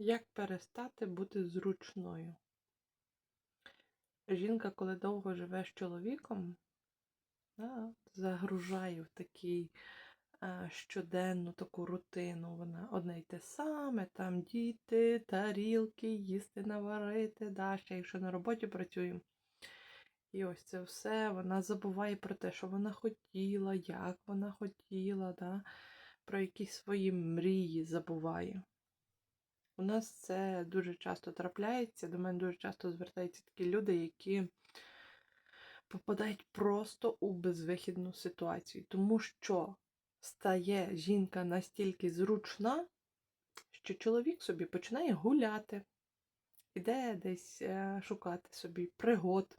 Як перестати бути зручною? Жінка, коли довго живе з чоловіком, загружає в такий е, щоденну таку рутину. Вона одне й те саме, там діти, тарілки, їсти наварити, да, ще якщо на роботі працюємо. І ось це все, вона забуває про те, що вона хотіла, як вона хотіла, да, про якісь свої мрії забуває. У нас це дуже часто трапляється. До мене дуже часто звертаються такі люди, які попадають просто у безвихідну ситуацію, тому що стає жінка настільки зручна, що чоловік собі починає гуляти, іде десь е, шукати собі пригод,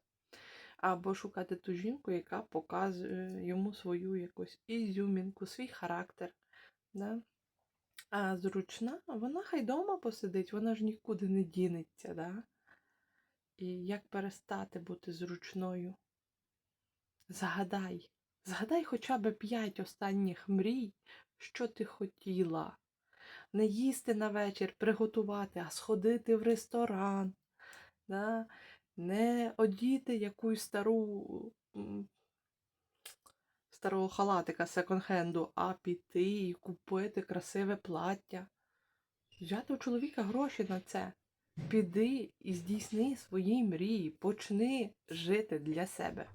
або шукати ту жінку, яка показує йому свою якусь ізюмінку, свій характер. Да? А зручна, вона хай дома посидить, вона ж нікуди не дінеться, да? І як перестати бути зручною? Загадай, згадай хоча б п'ять останніх мрій, що ти хотіла. Не їсти на вечір, приготувати, а сходити в ресторан, да? не одіти якусь стару старого халатика секонд-хенду, а піти і купити красиве плаття. Взяти у чоловіка гроші на це. Піди і здійсни свої мрії, почни жити для себе.